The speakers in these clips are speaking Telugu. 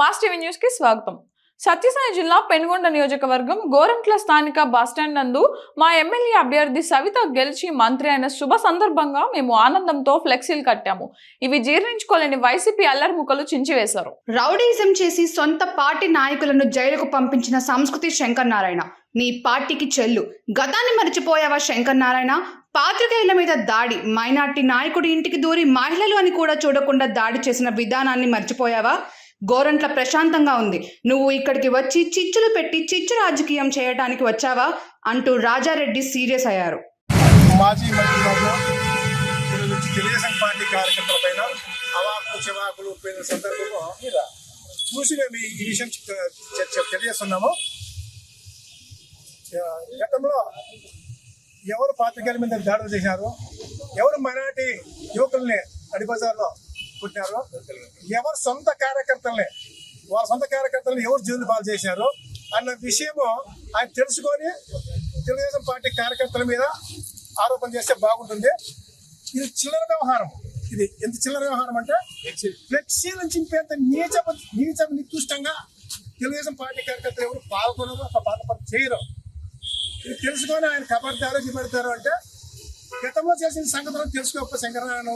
మాస్ టీవీ న్యూస్కి స్వాగతం. సత్యసాయి జిల్లా పెనుగొండ నియోజకవర్గం గోరంట్ల స్థానిక బస్టాండ్ నందు మా ఎమ్మెల్యే అభ్యర్థి సవిత గెలిచి మంత్రి అయిన శుభ సందర్భంగా మేము ఆనందంతో ఫ్లెక్సీలు కట్టాము. ఇవి జీర్ణించుకోలేని వైసీపీ అల్లరి ముక్కలు చించివేశారు. రౌడీజం చేసి సొంత పార్టీ నాయకులను జైలుకు పంపించిన సంస్కృతి శంకర్ నారాయణ నీ పార్టీకి చెల్లు. గతాన్ని మర్చిపోయావా శంకర్ నారాయణ? పాత్రికేయుల మీద దాడి మైనార్టీ నాయకుడి ఇంటికి దూరి మహిళలు అని కూడా చూడకుండా దాడి చేసిన విధానాన్ని మర్చిపోయావా? గోరంట్ల ప్రశాంతంగా ఉంది. నువ్వు ఇక్కడికి వచ్చి చిచ్చులు పెట్టి చిచ్చు రాజకీయం చేయడానికి వచ్చావా? అంటూ రాజారెడ్డి సీరియస్ అయ్యారు. మాజీ తెలుగుదేశం పార్టీ కార్యకర్తల అవాకు చెవాకులు పోయిన సందర్భంలో చూసి మేము ఈ విషయం తెలియజేస్తున్నాము. గతంలో ఎవరు పాత్రికేయుల మీద దాడులు చేశారు? ఎవరు మైనార్టీ యువకుల్ని అడిబజార్లో పుట్టినారు ఎవరు సొంత కార్యకర్తల్ని వాళ్ళ సొంత కార్యకర్తలను ఎవరు జైలు పాలు చేశారు అన్న విషయము ఆయన తెలుసుకొని తెలుగుదేశం పార్టీ కార్యకర్తల మీద ఆరోపణ చేస్తే బాగుంటుంది. ఇది చిల్లర వ్యవహారం. ఇది ఎంత చిల్లర వ్యవహారం అంటే ఫ్లెక్సీలను చింపేంత నీచ నీచ నికృష్టంగా తెలుగుదేశం పార్టీ కార్యకర్తలు ఎవరు పాల్గొనరు ఒక పాల్పని చేయరు. ఇది తెలుసుకొని ఆయన కబడతారు జిబడతారు అంటే గతంలో చేసిన సంగతులు తెలుసుకోకపోతే శంకరనారాయణ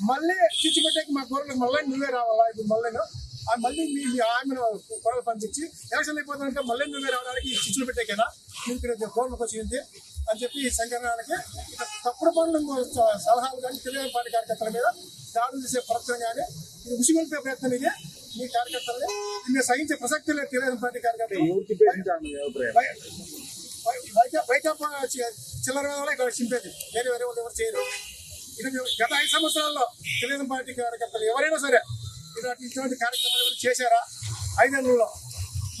మళ్ళీ చిచ్చిపెట్టాక మా గొర్రెలకు మళ్ళీ నువ్వే రావాలా? ఇప్పుడు మళ్ళీ ఆ మళ్ళీ మీ ఆమెను గొర్రెలు పంపించి ఎలక్షన్ అయిపోతుందంటే మళ్ళీ నువ్వే రావడానికి చిచ్చులు పెట్టాకేనా? నీకు ఇక్కడ గోర్లకు వచ్చింది అని చెప్పి ఈ ఇక తప్పుడు పనులు సలహాలు కానీ తెలుగు పార్టీ కార్యకర్తల మీద దాడులు చేసే ప్రయత్నం కానీ ఇది ఉసిగొల్పే ప్రయత్నం ఇది. మీ కార్యకర్తల్ని దీన్ని సహించే ప్రసక్తి లేదు తెలుగుదేశం పార్టీ కార్యకర్తలు. బయ- బయ- బయట బయట చిల్లర ఇక్కడ చింపేది. వేరే వేరే వాళ్ళు ఎవరు చేయరు. ఇది గత ఐదు సంవత్సరాల్లో తెలుగుదేశం పార్టీ కార్యకర్తలు ఎవరైనా సరే ఇలాంటి ఇటువంటి కార్యక్రమాలు ఎవరు చేశారా? ఐదేళ్ళలో.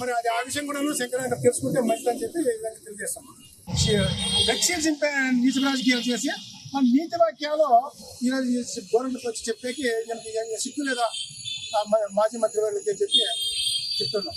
మరి అది ఆ విషయం కూడా శంకరాంగ తెలుసుకుంటే మంచిదని చెప్పి విధంగా తెలియజేస్తాం. దక్షిణ నీతి రాజకీయాలు చేసి మన నీతి వాక్యాలు ఈరోజు గవర్నమెంట్ వచ్చి చెప్పేకి ఈయనకి సిగ్గు లేదా? మా- మాజీ మంత్రి వాళ్ళకి చెప్పి చెప్తున్నాం.